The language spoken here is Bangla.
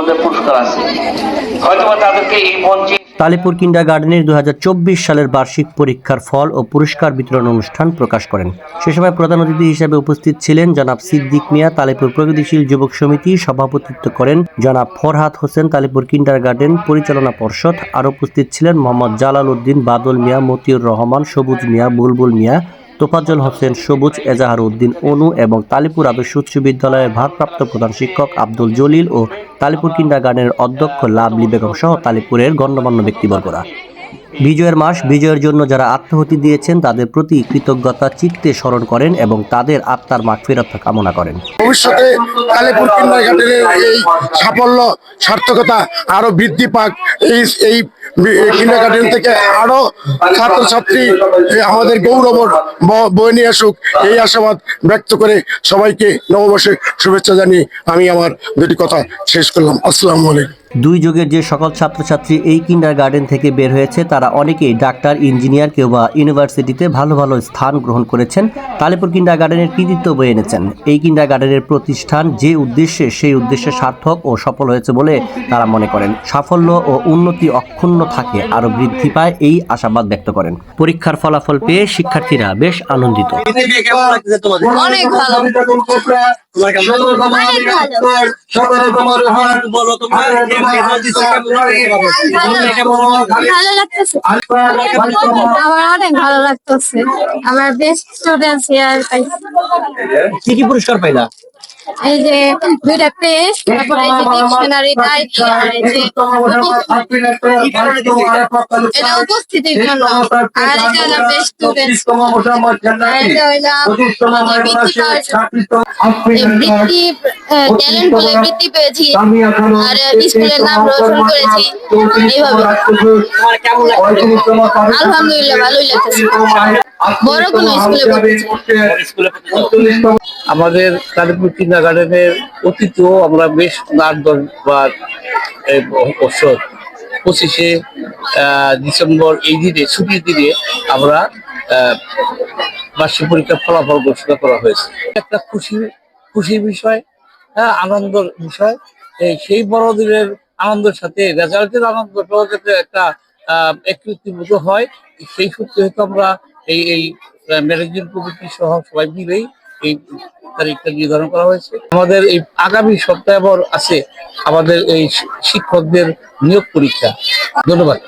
আমাদের পুরস্কার আছে। হয়তোবা তাদেরকে এই মঞ্চে তালিপুর কিন্ডার গার্ডেনের দু সালের বার্ষিক পরীক্ষার ফল ও পুরস্কার বিতরণ অনুষ্ঠান প্রকাশ করেন। সে সময় প্রধান অতিথি হিসেবে উপস্থিত ছিলেন জনাব সিদ্দিক মিয়া, তালিপুর প্রগতিশীল যুবক সমিতি সভাপতিত্ব করেন জনাব ফরহাদ হোসেন, তালিপুর কিন্ডার গার্ডেন পরিচালনা পর্ষদ। আর উপস্থিত ছিলেন মোহাম্মদ জালাল উদ্দিন, বাদল মিয়া, মতিউর রহমান, সবুজ মিয়া, বুলবুল মিয়া তোফাজ্জল হোসেন, সবুজ এজাহার উদ্দিন অনু এবং তালিপুর আদর্শ উচ্চ বিদ্যালয়ের ভারপ্রাপ্ত প্রধান শিক্ষক আব্দুল জলিল ও তালিপুর কিন্ডার গার্ডেনের অধ্যক্ষ লাভলি বেগম সহ তালিপুরের গণ্যমান্য ব্যক্তিবর্গরা। বিজয়ের মাস, বিজয়ের জন্য যারা আত্মহতি দিয়েছেন, তাদের প্রতি কৃতজ্ঞতা চিত্তে স্মরণ করেন এবং তাদের আত্মার মাঠ ফেরত কামনা করেন। ভবিষ্যতে কালীপুর কিন্ডারগার্ডেনের এই সাফল্য, সার্থকতা আরও বৃদ্ধি পাক। এই এই কিন্ডারগার্ডেন থেকে আরও ছাত্রছাত্রী আমাদের গৌরব বয়ে নিয়ে আসুক। এই আশাবাদ ব্যক্ত করে সবাইকে নববর্ষের শুভেচ্ছা জানিয়ে আমি আমার দুটি কথা শেষ করলাম। আসসালামু আলাইকুম। দুই যুগের যে সকল ছাত্রছাত্রী এই কিন্ডার গার্ডেন থেকে বের হয়েছে, তারা অনেকেই ডাক্তার ইঞ্জিনিয়ার কেউ বা ইউনিভার্সিটিতে ভালো ভালো স্থান গ্রহণ করেছেন। তালেপুর কিন্ডার গার্ডেনের কৃতিত্ব বয়ে এনেছেন। এই কিন্ডার গার্ডেনের প্রতিষ্ঠান যে উদ্দেশ্যে সেই উদ্দেশ্যে সার্থক ও সফল হয়েছে বলে তারা মনে করেন। সাফল্য ও উন্নতি অক্ষুণ্ণ থাকে, আরও বৃদ্ধি পায় এই আশাবাদ ব্যক্ত করেন। পরীক্ষার ফলাফল পেয়ে শিক্ষার্থীরা বেশ আনন্দিত। আমার অনেক ভালো লাগতেছে আমার বেস্ট স্টুডেন্ট ইয়ার কি কি পুরস্কার পাইলা এই যে দুইটা পেস্ট তারপরে এই যে ডিকশনারি ডায়েরি আর এই যে এটা। উপস্থিতির জন্য। আর এটা হলো বেস্ট মানে বৃত্তি ট্যালেন্ট বলে বৃত্তি পেয়েছি। আর স্কুলের নাম রোশন করেছি। এইভাবে। আলহামদুলিল্লাহ ভালোই লাগতেছে আমাদের কালীপুর কিন্ডার গার্ডেনের অতীতেও আমরা বেশ আট দশ বার বছর পঁচিশে ডিসেম্বর এই দিনে ছুটির দিনে আমরা বার্ষিক পরীক্ষার ফলাফল ঘোষণা করা হয়েছে। একটা খুশি খুশির বিষয় হ্যাঁ আনন্দের বিষয় এই সেই বড়দিনের আনন্দের সাথে রেজাল্টের আনন্দটাও যাতে একটা আহ, একত্রীভূত হয়। সেই সূত্রে হয়তো আমরা এই এই ম্যানেজিং কমিটি সহ সবাই মিলেই এই তারিখটা নির্ধারণ করা হয়েছে আমাদের এই আগামী সপ্তাহে আবার আছে আমাদের এই শিক্ষকদের নিয়োগ পরীক্ষা ধন্যবাদ।